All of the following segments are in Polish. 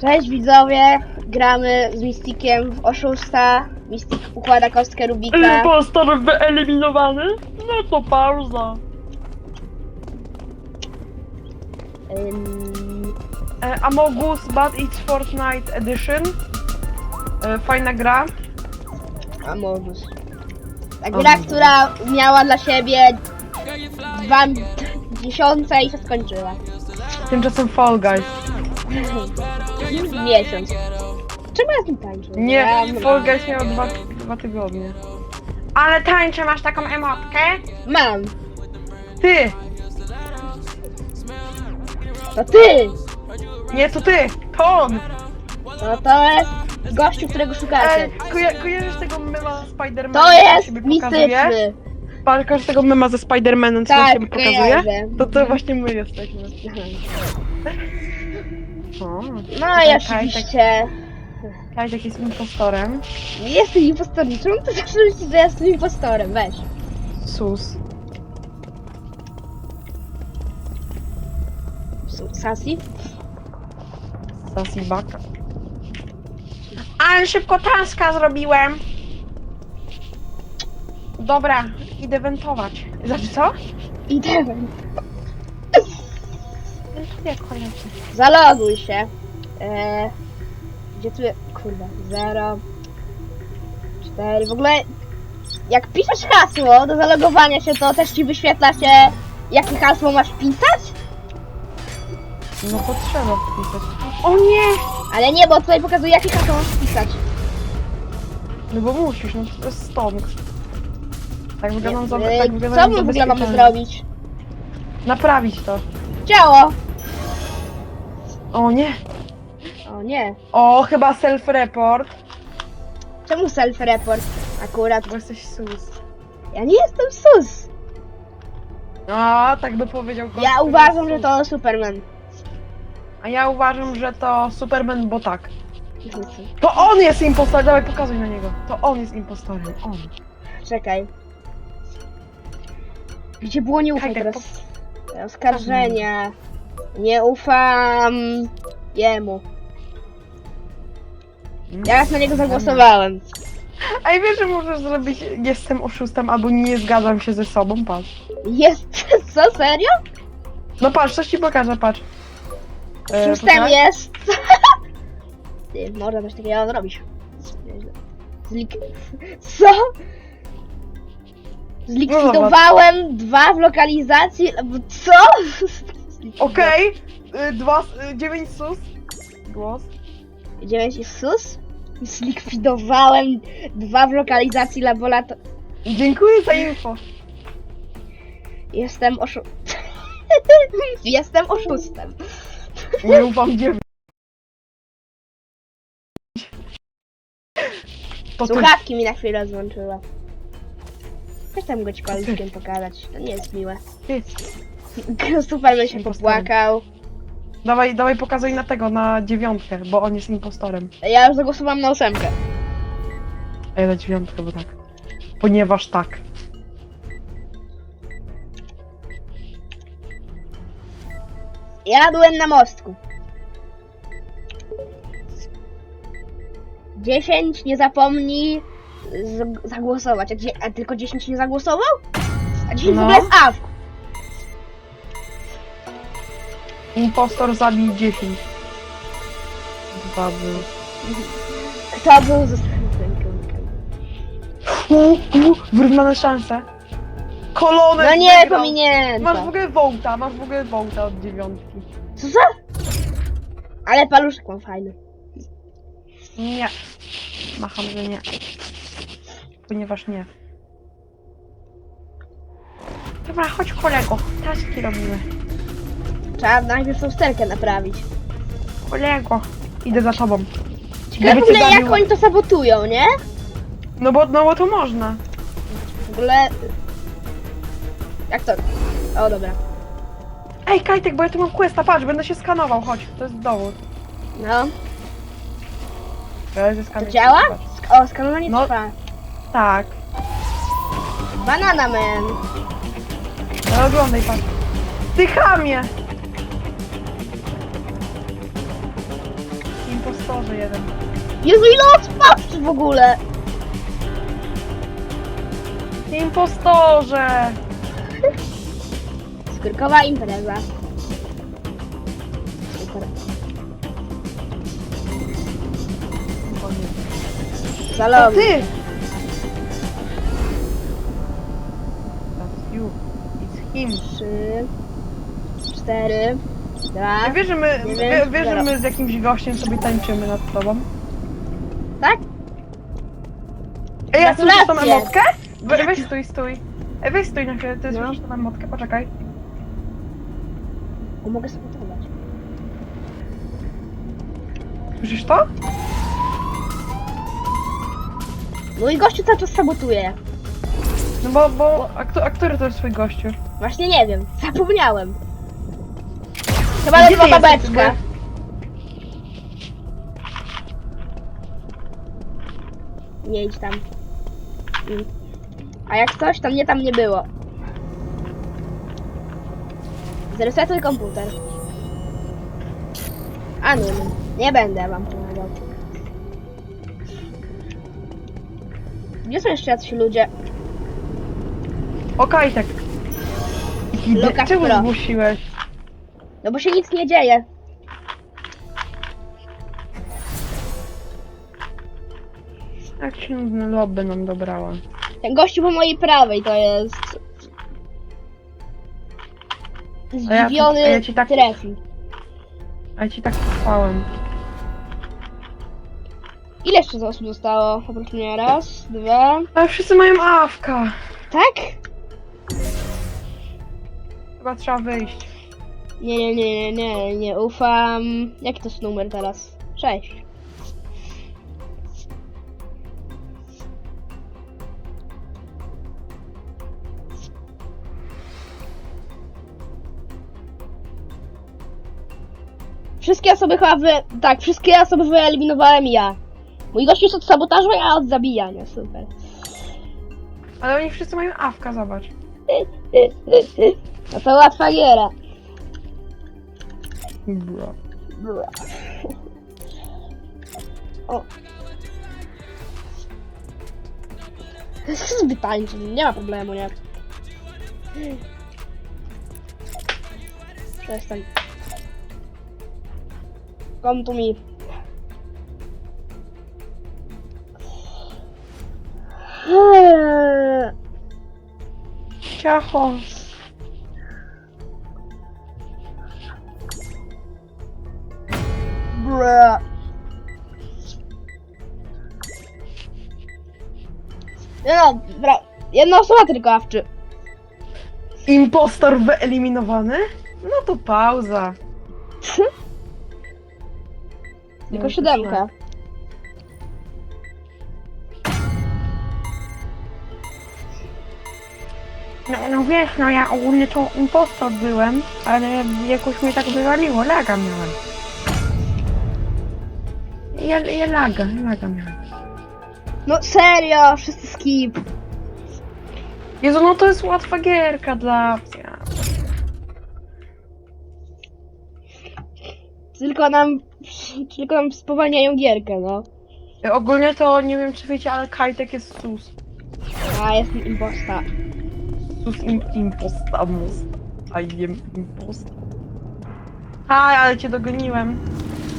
Cześć widzowie, gramy z Mistikiem w oszusta. Mistik układa kostkę Rubika. Impostor wyeliminowany? No to pauza. Ym, E, Amogus Bad It's Fortnite Edition. E, fajna gra. Amogus. Ta gra, która miała dla siebie dwa miesiące i się skończyła. Tymczasem Fall Guys. Miesiąc. Czemu ja z nim tańczę? Nie, Ja- Fall Guys miał dwa, dwa tygodnie. Ale tańczę, masz taką emotkę? Mam. Ty! To ty! Nie, to ty! To on! No to jest gościu, którego szukacie. Ej, koja kojarzysz tego mema Spidermana? To jest siebie pokazuje? mistyczny. Kojarzysz tego mema ze Spidermanem, co Tak, się pokazuje? kojarzę. To to właśnie my jesteśmy. O, No i Kajtek- oczywiście... Kajtek jest impostorem. Jestem impostorem. Czemu ty zawsze myślisz, że ja jestem impostorem? Weź. Sus. Su- Sasi? Sassy baka. Ale szybko taska zrobiłem. Dobra, idę wentować. Znaczy co? Idę. Zaloguj się. Eee, gdzie tu jest? Kurde. 0 4 W ogóle jak piszesz hasło do zalogowania się, to też ci wyświetla się jakie hasło masz pisać? No to trzeba wpisać. O nie! Ale nie, bo tutaj pokazuje jakie hasło masz pisać. No bo musisz, no to jest stąd. Tak wyglądam za... Tak wyglądam Co my w ogóle mamy zabezpieczenie. zrobić? Naprawić to. Ciało! O nie! O nie. O, chyba self-report. Czemu self-report akurat? Bo jesteś sus. Ja nie jestem sus. A, tak by powiedział gość, Ja który uważam, że to Superman. A ja uważam, że to Superman, bo tak. To on jest impostorem, dawaj pokazuj na niego. To on jest impostorem, on. Czekaj. Gdzie było nie Czekaj, teraz? Oskarżenia. Nie ufam jemu. Ja na niego zagłosowałem. A i wiesz, że możesz zrobić jestem oszustem albo nie zgadzam się ze sobą, patrz. Jest. Co, serio? No patrz, coś ci pokażę, patrz. E, Szóstem poczekaj. jest. Ty, można coś takiego zrobić. Zlik... Co? Zlikwidowałem dwa w lokalizacji. Co? Okej, y, dwa, y, dziewięć sus. Głos. 9 jest sus. Zlikwidowałem dwa w lokalizacji laboratorium. Dziękuję za info. Jestem oszu... Jestem oszustem. Nie ufam dziewięć. To ty. Słuchawki mi na chwilę złączyła. Chcę tam go ci pokazać. To nie jest miłe. Ty. Superman się Impostorem. popłakał. Dawaj, dawaj pokazuj na tego, na dziewiątkę, bo on jest impostorem. Ja już zagłosowałam na ósemkę. A ja na dziewiątkę, bo tak. Ponieważ tak. Ja byłem na mostku. 10 nie zapomnij z- zagłosować. A, dzie- a tylko 10 nie zagłosował? A 10 w No. ogóle jest. Impostor zabił 10. Dwa był. Kto był ze Uuu, uu, wyrównane szanse. Kolonek No nie, wygrał. pominięta. Masz w ogóle wołta, masz w ogóle wołta od dziewiątki. Co za? Ale paluszek mam fajny. Nie. Macham, że nie. Ponieważ nie. Dobra, chodź kolego. Taski robimy. Trzeba najpierw tą sterkę naprawić. Kolego. Idę za tobą. Ciekawe w Gdyby cię ogóle jak oni to sabotują, nie? No bo, no bo to można. W ogóle... Jak to? O, dobra. Ej, Kajtek, bo ja tu mam questa, patrz, będę się skanował, chodź. To jest dowód. No. Ja To działa? Sk- O, skanowanie No. trwa. Tak. Banana man. No oglądaj, patrz. Ty chamie! Impostorze jeden. Jezu, ile w ogóle! Impostorze! Skórkowa impreza. Super. To Salon. ty! That's you. It's him. Trzy, cztery, dwa. Ja wiesz, że my, wie, wiesz, że my z jakimś gościem sobie tańczymy nad tobą? Tak? Ej, ja słyszysz tą Gratulacje. emotkę? We, weź stój, stój. Ej, weź stój na chwilę, ty No. słyszysz tą emotkę? Poczekaj. O, mogę spotować. Słyszysz to? No i gościu cały czas sabotuje. No bo, bo, a, kto, a który to jest twój gościu? Właśnie nie wiem, zapomniałem. Chyba Gdzie ledwo ty jesteś, babeczka. Nie idź tam. Mm. A jak coś, to mnie tam nie było. Zresetuj komputer. A nie, nie będę wam pomagał. Gdzie są jeszcze jacyś ludzie? O, Kajtek. Lukas Czemu Pro. zgłosiłeś? No bo się nic nie dzieje. Jak się lobby nam dobrała. Ten gościu po mojej prawej to jest. A ja- Zdziwiony a ja ci tak- trefi. A ja ci tak chwałem. Ile jeszcze osób zostało? Oprócz mnie raz, dwa. Ale wszyscy mają awka. Tak? Chyba trzeba wyjść. Nie, nie, nie, nie, nie, nie ufam. Jaki to jest numer teraz? Sześć. Wszystkie osoby chyba wy... Tak, wszystkie osoby wyeliminowałem ja. Mój gość jest od sabotażu, a od zabijania. Super. Ale oni wszyscy mają awka, zobacz. No to łatwa giera. Bro. Bra. O. Zbytańczy, nie ma problemu, nie? Przestań. Come to me. Eee, Jedna osoba tylko awczy. Impostor wyeliminowany? No to pauza. Tylko No, siódemka. No, no wiesz, no ja ogólnie to impostor byłem, ale jakoś mnie tak wywaliło, laga miałem. Ja, ja laga, laga miałem. No serio, wszyscy skip. Jezu, no to jest łatwa gierka dla... Ja. Tylko nam, tylko nam spowalniają gierkę, no. Ogólnie to nie wiem czy wiecie, ale Kajtek jest sus. A, jestem imposta. Sus im, impostamus. I am impost. Aj, ale cię dogoniłem.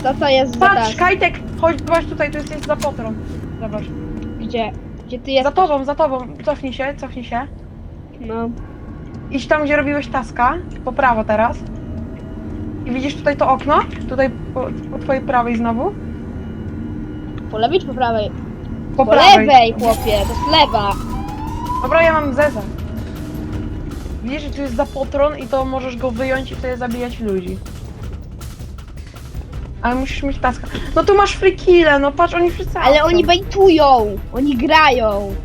To co jest za Patrz? Kajtek, chodź, zobacz tutaj, tu jest, jest za potrą. Zobacz. Gdzie? Gdzie ty Za jesteś? tobą, za tobą. Cofnij się, cofnij się. No. Idź tam, gdzie robiłeś taska. Po prawo teraz. I widzisz tutaj to okno? Tutaj po, po twojej prawej znowu. Po lewej czy po prawej? Po, Po prawej. lewej, chłopie, to jest lewa. Dobra, ja mam zeza. Widzisz, że tu jest zapotron i to możesz go wyjąć i wtedy zabijać ludzi. Ale musisz mieć taska. No tu masz free kille, no patrz, oni wszyscy Ale oni bejtują, oni grają.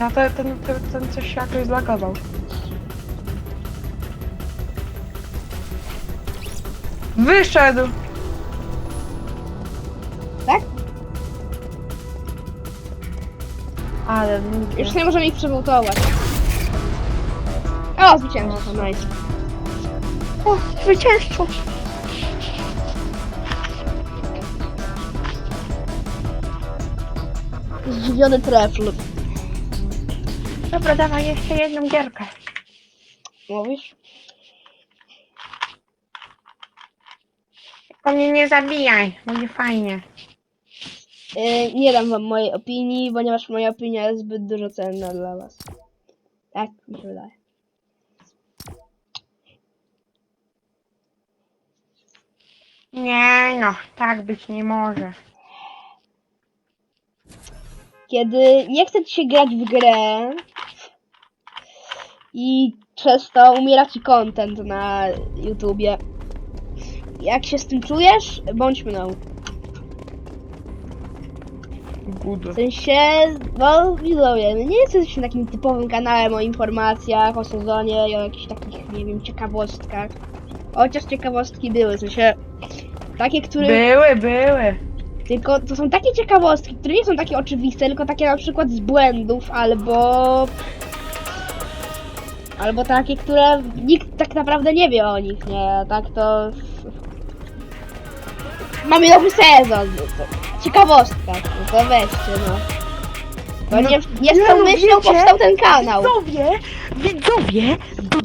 A ten, ten, ten, ten coś się jakoś zlagował. Wyszedł! Tak? Ale nudnie. Już nie możemy ich przewołtować. O, zwycięstwo, nice. O, zwycięstwo! Zdziwiony trefl. Dobra, dawaj jeszcze jedną gierkę. Mówisz? Tylko mnie nie zabijaj, będzie fajnie. Yy, nie dam wam mojej opinii, ponieważ moja opinia jest zbyt dużo cenna dla was. Tak mi się wydaje. Nie no, tak być nie może. Kiedy nie chce ci się grać w grę i przez to umiera ci content na YouTubie. Jak się z tym czujesz? Bądź mną. Good. W sensie, no widzowie, my nie jesteśmy takim typowym kanałem o informacjach, o sezonie i o jakichś takich, nie wiem, ciekawostkach. Chociaż ciekawostki były, w sensie takie, które... Były, były. Tylko to są takie ciekawostki, które nie są takie oczywiste, tylko takie na przykład z błędów, albo... Albo takie, które nikt tak naprawdę nie wie o nich, nie? Tak to... Mamy nowy sezon, ciekawostka, to weźcie, no. To No, nie, nie z tą no myślą wiecie, powstał ten kanał. Widzowie, widzowie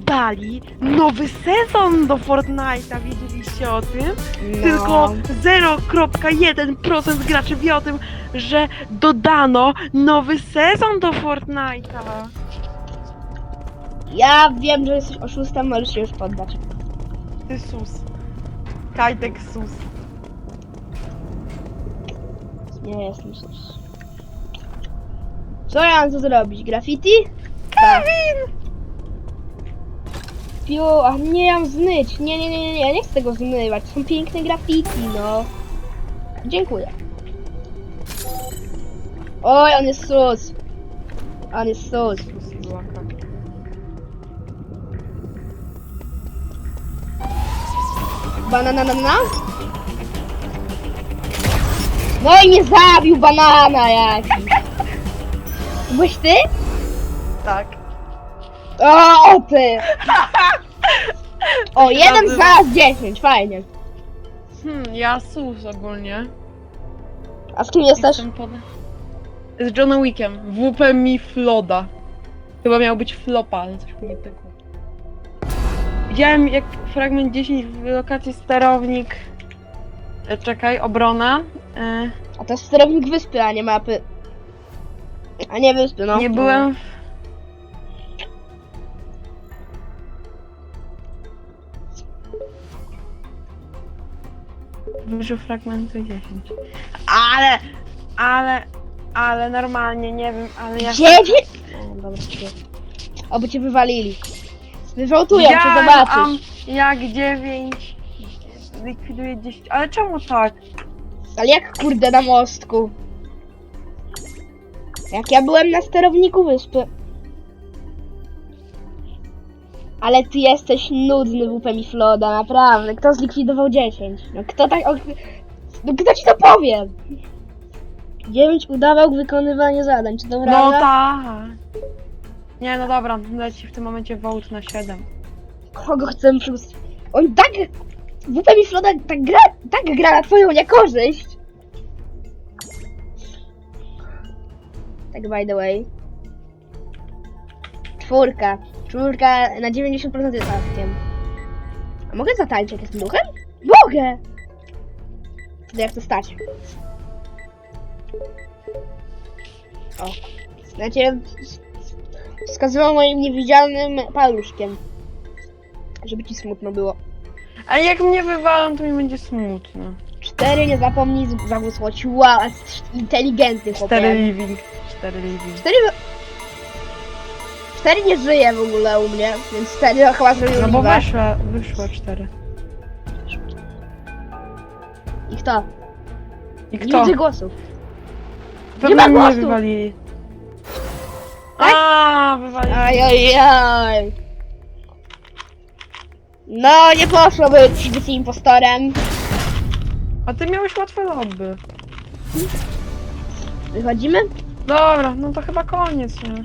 dodali nowy sezon do Fortnite'a, wiedzieliście o tym? No. Tylko 0.1% graczy wie o tym, że dodano nowy sezon do Fortnite'a. Ja wiem, że jesteś oszustem, możesz się już poddać. Ty sus. Kajtek sus. Nie jestem sus. Co ja mam tu zrobić? Graffiti? Kevin! Piu, a nie, mam zmyć. Nie, nie, nie, nie, ja nie chcę tego zmywać. Są piękne graffiti, no. Dziękuję. Oj, on jest sus. On jest sus. Sus złaka. Banana, banana? No i mnie zabił banana. To Byłeś ty? Tak. O, ty! O, jeden znalazł 10, fajnie. Hmm, ja sus ogólnie. A z kim jesteś? Jestem pod... Z Johnem Wickiem. WP mi Floda. Chyba miał być flopa, ale coś mi nie pykło. Widziałem jak fragment 10 w lokacji sterownik. E, Czekaj, obrona. E, A to jest sterownik wyspy, a nie mapy. A nie wyspy, no. nie byłem. w- Wyżył fragmentu 10. Ale, ale, ale normalnie, nie wiem, ale ja... Dziewięć? O, dobra. Oby cię wywalili. Wywałtują cię, zobaczysz. jak 9 likwiduje 10. Ale czemu tak? Ale jak kurde na mostku? Jak ja byłem na sterowniku wyspy. Ale ty jesteś nudny WP mi Floda, naprawdę. Kto zlikwidował 10? No kto tak... o- No kto ci to powie? 9 udawał wykonywanie zadań, czy to No prawda? tak. Nie, no dobra, leci w tym momencie vote na 7. Kogo chcemy przegłosować? On tak... WP mi Floda tak gra, tak gra na twoją niekorzyść. Tak by the way. Czwórka. Czwórka na 90% jest askiem. A mogę zatańczyć jak jestem duchem? Mogę! To jak to stać? O. Znacie, wskazywał moim niewidzialnym paluszkiem. Żeby ci smutno było. Ale jak mnie wywalą, to mi będzie smutno. Cztery, nie zapomnij z- zagłosować. Wow, inteligentny chłopie. 4 living. 4 living. Cztery... Cztery nie żyje w ogóle u mnie, więc cztery chyba zrobił No bo liwę. wyszła, wyszło 4. I kto? I Nie kto? widzę głosów. Pewnie ma mnie głosu. wywalili. Tak? A, wywalili. Aj, aj, aj. No, nie poszło być, być impostorem. A ty miałeś łatwe lobby. Wychodzimy? Dobra, no to chyba koniec, nie?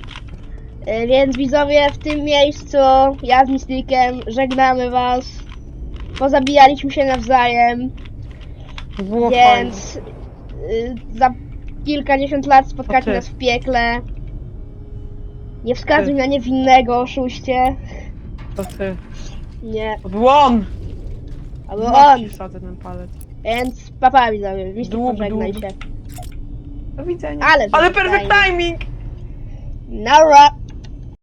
E, Więc widzowie, w tym miejscu ja z Mistykiem żegnamy was. Pozabijaliśmy się nawzajem, Było więc y, za, kilkadziesiąt lat spotkacie ty. nas w piekle. Nie wskazuj na niewinnego, oszuście. To ty. Nie, To był on! albo W on. ten palec. Więc papa widzowie, Dług, pożegnaj się. Do widzenia. Ale Ale perfect perfect timing! Nara!